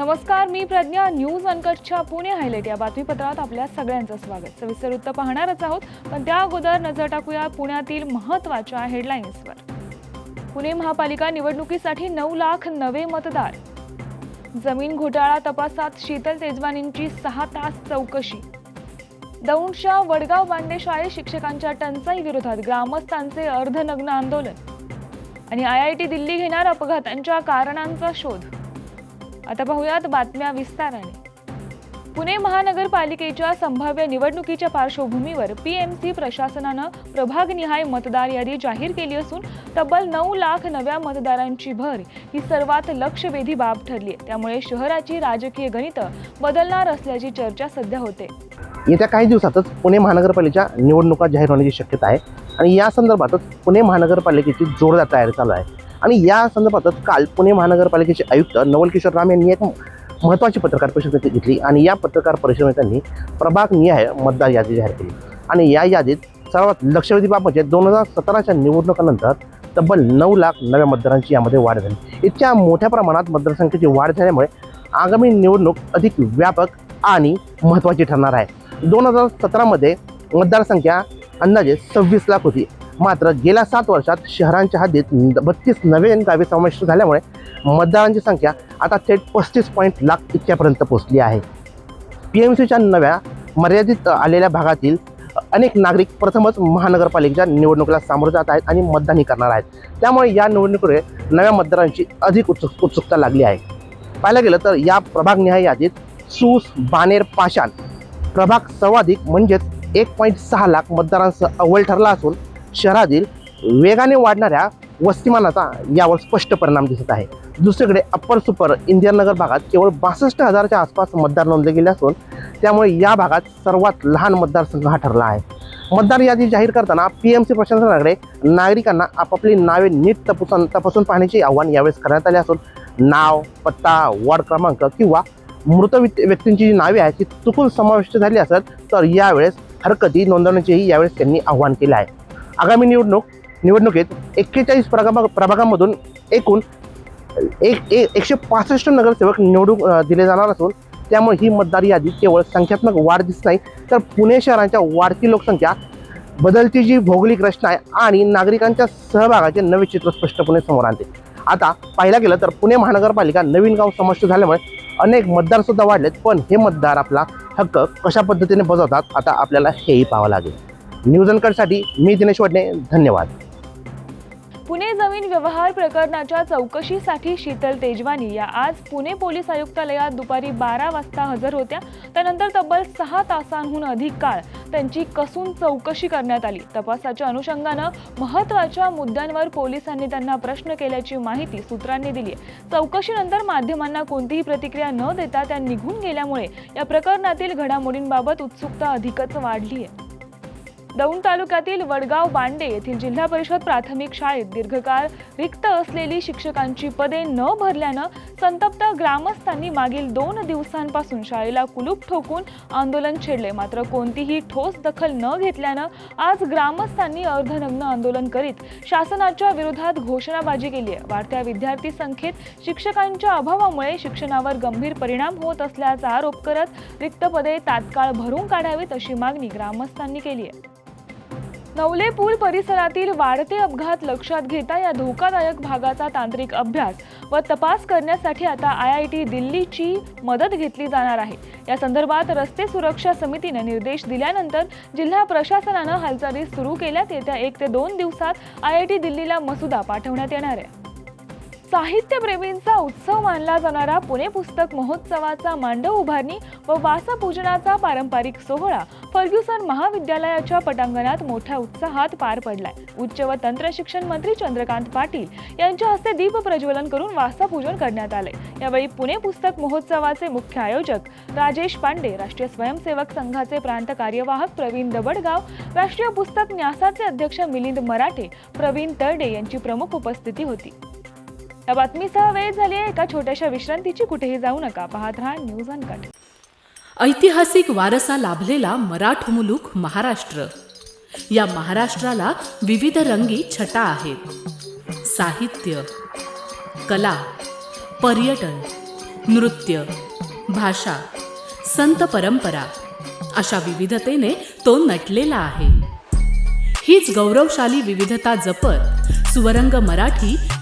नमस्कार मी प्रज्ञा. न्यूज अनकटच्या पुणे हायलाईट या बातमीपत्रात आपल्या सगळ्यांचं स्वागत. सविस्तर वृत्त पाहणारच आहोत पण त्या अगोदर नजर टाकूया पुण्यातील महत्त्वाच्या हेडलाईन्सवर पुणे महापालिका निवडणुकीसाठी नऊ लाख नवे मतदार. जमीन घोटाळा तपासात शीतल तेजवानींची सहा तास चौकशी. दौंडच्या वडगाव बांडे शाळेत शिक्षकांच्या टंचाई विरोधात ग्रामस्थांचे अर्धनग्न आंदोलन. आणि आय आय टी दिल्ली घेणार अपघातांच्या कारणांचा शोध. आता पाहूयात बातम्या विस्ताराने. पुणे महानगरपालिकेच्या संभाव्य निवडणुकीच्या पार्श्वभूमीवर पीएमसी प्रशासनानं प्रभागनिहाय मतदार यादी जाहीर केली असून तब्बल नऊ लाख नव्या मतदारांची भर ही सर्वात लक्षवेधी बाब ठरली आहे त्यामुळे शहराची राजकीय गणितं बदलणार असल्याची चर्चा सध्या होते. येत्या काही दिवसातच पुणे महानगरपालिकेच्या निवडणुका जाहीर होण्याची शक्यता आहे. आणि या संदर्भातच पुणे महानगरपालिकेची जोरदार तयारी चालू आहे. आणि या संदर्भातच काल पुणे महानगरपालिकेचे आयुक्त नवल किशोर राम यांनी एक महत्त्वाची पत्रकार परिषद घेतली आणि या पत्रकार परिषदेत त्यांनी प्रभाग निहाय मतदार यादी जाहीर केली. आणि या यादीत सर्वात लक्षवेधी बाब म्हणजे दोन हजार सतराच्या निवडणुकानंतर तब्बल नऊ लाख नव्या मतदारांची यामध्ये वाढ झाली. इतक्या मोठ्या प्रमाणात मतदारसंख्येची वाढ झाल्यामुळे आगामी निवडणूक अधिक व्यापक आणि महत्त्वाची ठरणार आहे. दोन हजार सतरामध्ये मतदारसंख्या अंदाजे सव्वीस लाख होती. मात्र गेल्या सात वर्षात शहरांच्या हद्दीत बत्तीस नवीन गावे समाविष्ट झाल्यामुळे मतदारांची संख्या आता थेट पस्तीस पॉईंट लाख इतक्यापर्यंत पोहोचली आहे. पी एम सीच्या नव्या मर्यादित आलेल्या भागातील अनेक नागरिक प्रथमच महानगरपालिकेच्या निवडणुकीला सामोरं जात आहेत आणि मतदानही करणार आहेत. त्यामुळे या निवडणुकीकडे नव्या मतदारांची अधिक उत्सुक उत्सुकता लागली आहे. पाहायला गेलं तर या प्रभागनिहाय यादीत सूस बानेर पाषाण प्रभाग सर्वाधिक म्हणजेच एक पॉईंट सहा लाख मतदारांसह अव्वल ठरला असून शहरातील वेगाने वाढणाऱ्या वस्तीमानाचा यावर स्पष्ट परिणाम दिसत आहे. दुसरीकडे अप्पर सुपर इंदिरानगर भागात केवळ बासष्ट हजारच्या आसपास मतदार नोंदले गेले असून त्यामुळे या भागात सर्वात लहान मतदारसंघ हा ठरला आहे. मतदार यादी जाहीर करताना पी एम सी प्रशासनाकडे नागरिकांना आपापली नावे नीट तपासून तपासून पाहण्याचे आव्हान यावेळेस करण्यात आले असून नाव पत्ता वॉर्ड क्रमांक किंवा मृत व्यक्तींची जी नावे आहेत ती चुकून समाविष्ट झाली असेल तर यावेळेस हरकती नोंदवण्याचेही यावेळेस त्यांनी आव्हान केले आहे. आगामी निवडणूक निवडणुकीत एक्केचाळीस प्रभागा प्रभागामधून एकूण एक एकशे पासष्ट नगरसेवक निवडून दिले जाणार असून त्यामुळे ही मतदार यादी केवळ संख्यात्मक वाढ दिसत नाही तर पुणे शहराच्या वाढती लोकसंख्या बदलती जी भौगोलिक रचना आहे आणि नागरिकांच्या सहभागाचे नवे चित्र स्पष्टपणे समोर आणते. आता पाहायला गेलं तर पुणे महानगरपालिका नवीन गाव समाविष्ट झाल्यामुळे अनेक मतदारसुद्धा वाढलेत पण हे मतदार आपला हक्क कशा पद्धतीने बजावतात आता आपल्याला हेही पाहावं लागेल. न्यूज अनकडसाठी मी दिनेश वडणे धन्यवाद. पुणे जमीन व्यवहार प्रकरणाच्या चौकशीसाठी शीतल तेजवानी या आज पुणे पोलीस आयुक्तालयात दुपारी बारा वाजता हजर होत्या. त्यानंतर तब्बल सहा तासांहून अधिक काळ त्यांची कसून चौकशी करण्यात आली. तपासाच्या अनुषंगानं महत्त्वाच्या मुद्द्यांवर पोलिसांनी त्यांना प्रश्न केल्याची माहिती सूत्रांनी दिली चौकशीनंतर माध्यमांना कोणतीही प्रतिक्रिया न देता त्या निघून गेल्यामुळे या प्रकरणातील घडामोडींबाबत उत्सुकता अधिकच वाढली आहे. दौंड तालुक्यातील वडगाव बांडे येथील जिल्हा परिषद प्राथमिक शाळेत दीर्घकाळ रिक्त असलेली शिक्षकांची पदे न भरल्यानं संतप्त ग्रामस्थांनी मागील दोन दिवसांपासून शाळेला कुलूप ठोकून आंदोलन छेडले. मात्र कोणतीही ठोस दखल न घेतल्यानं आज ग्रामस्थांनी अर्धनग्न आंदोलन करीत शासनाच्या विरोधात घोषणाबाजी केली आहे. वाढत्या विद्यार्थी संख्येत शिक्षकांच्या अभावामुळे शिक्षणावर गंभीर परिणाम होत असल्याचा आरोप करत रिक्त पदे तात्काळ भरून काढावीत अशी मागणी ग्रामस्थांनी केली आहे. नवले पूल परिसरातील वाढते अपघात लक्षात घेता या धोकादायक भागाचा तांत्रिक अभ्यास व तपास करण्यासाठी आता आय आय टी दिल्लीची मदत घेतली जाणार आहे. या संदर्भात रस्ते सुरक्षा समितीने निर्देश दिल्यानंतर जिल्हा प्रशासनानं हालचाली सुरू केल्यात. येत्या एक ते दोन दिवसात आय आय टी दिल्लीला मसुदा पाठवण्यात येणार आहे. साहित्यप्रेमींचा उत्सव मानला जाणारा पुणे पुस्तक महोत्सवाचा मांडव उभारणी व वासपूजनाचा पारंपरिक सोहळा फर्ग्युसन महाविद्यालयाच्या पटांगणात मोठ्या उत्साहात पार पडलाय. उच्च व तंत्र शिक्षण मंत्री चंद्रकांत पाटील यांच्या हस्ते दीप प्रज्वलन करून वासापूजन करण्यात आले यावेळी पुणे पुस्तक महोत्सवाचे मुख्य आयोजक राजेश पांडे राष्ट्रीय स्वयंसेवक संघाचे प्रांत कार्यवाहक प्रवीण दबडगाव राष्ट्रीय पुस्तक न्यासाचे अध्यक्ष मिलिंद मराठे प्रवीण तरडे यांची प्रमुख उपस्थिती होती. या बातमीसह वेळ झाली आहे. एका छोट्याशा विश्रांतीची कुठेही जाऊ नका. पाहत राहा न्यूज अनकट. ऐतिहासिक वारसा लाभलेला मराठ मुलूक महाराष्ट्र. या महाराष्ट्राला विविध रंगी छटा आहेत. साहित्य कला पर्यटन नृत्य भाषा संत परंपरा अशा विविधतेने तो नटलेला आहे. हीच गौरवशाली विविधता जपत सुवरंग मराठी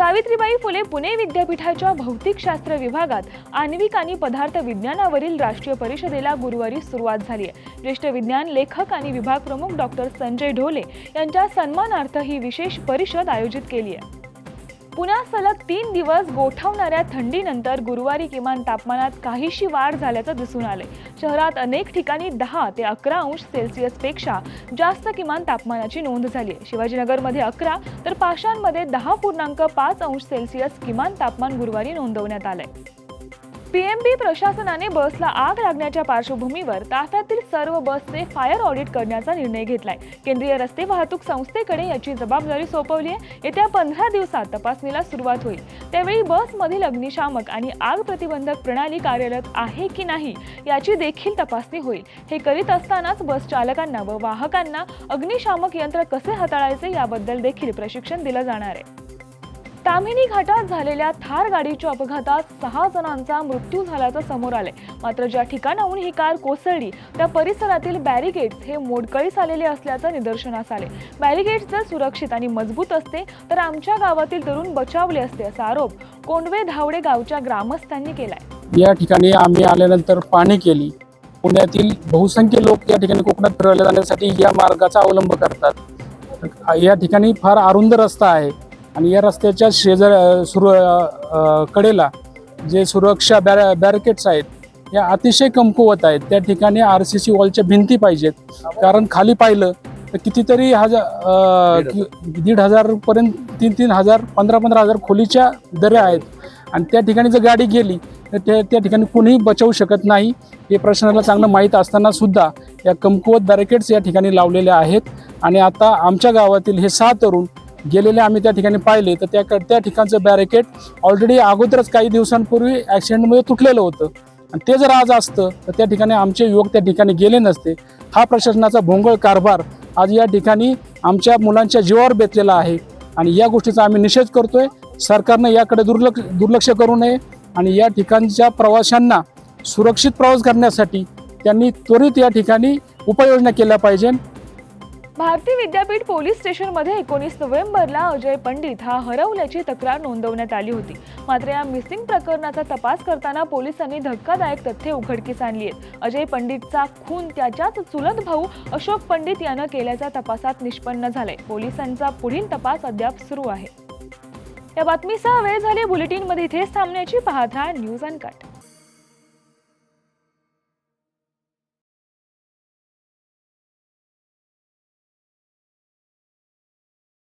सावित्रीबाई फुले पुणे विद्यापीठाच्या भौतिकशास्त्र विभागात आण्विक आणि पदार्थ विज्ञानावरील राष्ट्रीय परिषदेला गुरुवारी सुरुवात झाली आहे. ज्येष्ठ विज्ञान लेखक आणि विभाग प्रमुख डॉक्टर संजय ढोले यांच्या सन्मानार्थ ही विशेष परिषद आयोजित केली आहे. पुण्यात सलग तीन दिवस गोठवणाऱ्या थंडीनंतर गुरुवारी किमान तापमानात काहीशी वाढ झाल्याचं दिसून आले शहरात अनेक ठिकाणी दहा ते अकरा अंश सेल्सिअसपेक्षा जास्त किमान तापमानाची नोंद झाली आहे शिवाजीनगरमध्ये अकरा तर पाषाणमध्ये दहा पूर्णांक पाच अंश सेल्सिअस किमान तापमान गुरुवारी नोंदवण्यात आलंय. पीएमबी प्रशासनाने बसला आग लागण्याच्या पार्श्वभूमीवर ताफ्यातील सर्व बसचे फायर ऑडिट करण्याचा निर्णय घेतलाय. केंद्रीय रस्ते वाहतूक संस्थेकडे याची जबाबदारी सोपवली आहे येत्या पंधरा दिवसात तपासणीला सुरुवात होईल. त्यावेळी बसमधील अग्निशामक आणि आग प्रतिबंधक प्रणाली कार्यरत आहे की नाही याची देखील तपासणी होईल. हे करीत असतानाच बस चालकांना व वाहकांना अग्निशामक यंत्र कसे हाताळायचे याबद्दल देखील प्रशिक्षण दिलं जाणार आहे. कामिनी घाटात झालेल्या थार गाडीच्या अपघातात सहा जणांचा मृत्यू झाल्याचं समोर आलंय. मात्र ज्या ठिकाणाहून ही कार कोसळली त्या परिसरातील बॅरिगेट्स हे मोडकळीस आलेले असल्याचं निदर्शनास आले बॅरिगेट्स जर सुरक्षित आणि मजबूत असते तर आमच्या गावातील तरुण बचावले असते असा आरोप कोंडवे धावडे गावच्या ग्रामस्थांनी केलाय. या ठिकाणी आम्ही आल्यानंतर पाणी केली. पुण्यातील बहुसंख्य लोक या ठिकाणी कोकणात फिरायला जाण्यासाठी या मार्गाचा अवलंब करतात. या ठिकाणी फार अरुंद रस्ता आहे. आणि या रस्त्याच्या शेजार सुर कडेला जे सुरक्षा बॅर बॅरिकेड्स आहेत या अतिशय कमकुवत आहेत. त्या ठिकाणी आर सी सी वॉलच्या भिंती पाहिजेत. कारण खाली पाहिलं तर कितीतरी हजार दीड हजारपर्यंत तीन तीन हजार पंधरा पंधरा हजार खोलीच्या दऱ्या आहेत. आणि त्या ठिकाणी जर गाडी गेली तर त्या त्या ठिकाणी कुणीही बचावू शकत नाही. हे प्रश्नाला चांगलं माहीत असताना सुद्धा या कमकुवत बॅरिकेड्स या ठिकाणी लावलेल्या आहेत. आणि आता आमच्या गावातील हे सहा तरुण गेलेले आम्ही त्या ठिकाणी पाहिले तर त्या त्या ठिकाणचं बॅरिकेड ऑलरेडी अगोदरच काही दिवसांपूर्वी ॲक्सिडेंटमध्ये तुटलेलं होतं. आणि ते जर आज असतं तर त्या ठिकाणी आमचे युवक त्या ठिकाणी गेले नसते. हा प्रशासनाचा भोंगळ कारभार आज या ठिकाणी आमच्या मुलांच्या जीवावर बेतलेला आहे. आणि या गोष्टीचा आम्ही निषेध करतोय. सरकारनं याकडे दुर्लक्ष दुर्लक्ष करू नये. आणि या ठिकाणच्या प्रवाशांना सुरक्षित प्रवास करण्यासाठी त्यांनी त्वरित या ठिकाणी उपाययोजना केल्या पाहिजे भारती विद्यापीठ पोलीस स्टेशनमध्ये एकोणीस नोव्हेंबरला अजय पंडित हा हरवल्याची तक्रार नोंदवण्यात आली होती. मात्र या मिसिंग प्रकरणाचा तपास करताना पोलिसांनी धक्कादायक तथ्ये उघडकीस आणली आहेत. अजय पंडितचा खून त्याच्याच चुलत भाऊ अशोक पंडित यानं केल्याच्या तपासात निष्पन्न झालाय. पोलिसांचा पुढील तपास अद्याप सुरू आहे. या बातमीसह वेळ झाली बुलेटिनमध्ये इथेच थांबण्याची. पाहत राहा न्यूज अनकट.